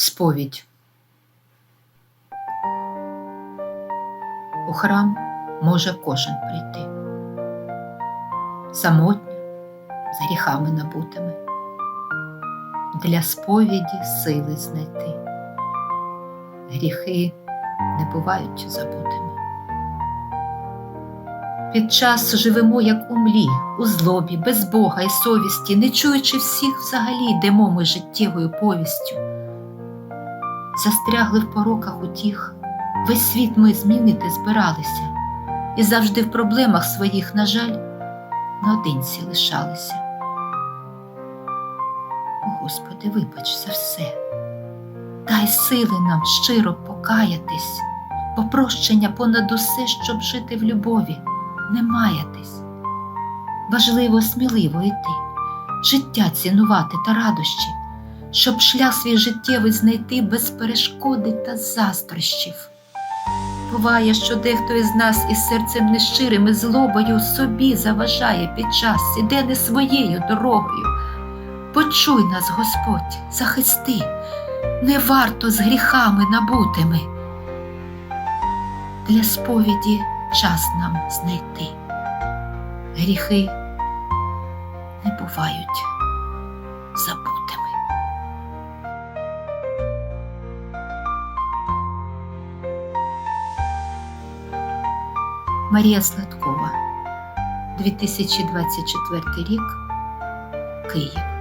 Сповідь. У храм може кожен прийти. Самотньо, з гріхами набутими, для сповіді сили знайти. Гріхи не бувають забутими. Під час живемо, як у млі, у злобі, без Бога і совісті, не чуючи всіх взагалі, йдемо ми життєвою повістю. Застрягли в пороках утіх, весь світ ми змінити збиралися, і завжди в проблемах своїх, на жаль, наодинці лишалися. Господи, вибач за все, дай сили нам щиро покаятись, попрощення понад усе, щоб жити в любові, не маятись. Важливо сміливо йти, життя цінувати та радощі, щоб шлях свій життєвий знайти без перешкоди та заздрощів. Буває, що дехто із нас із серцем нещирим і злобою собі заважає під час, іде не своєю дорогою. Почуй нас, Господь, захисти, не варто з гріхами набутими. Для сповіді час нам знайти. Гріхи не бувають Марія Сладкова, 2024 рік, Київ.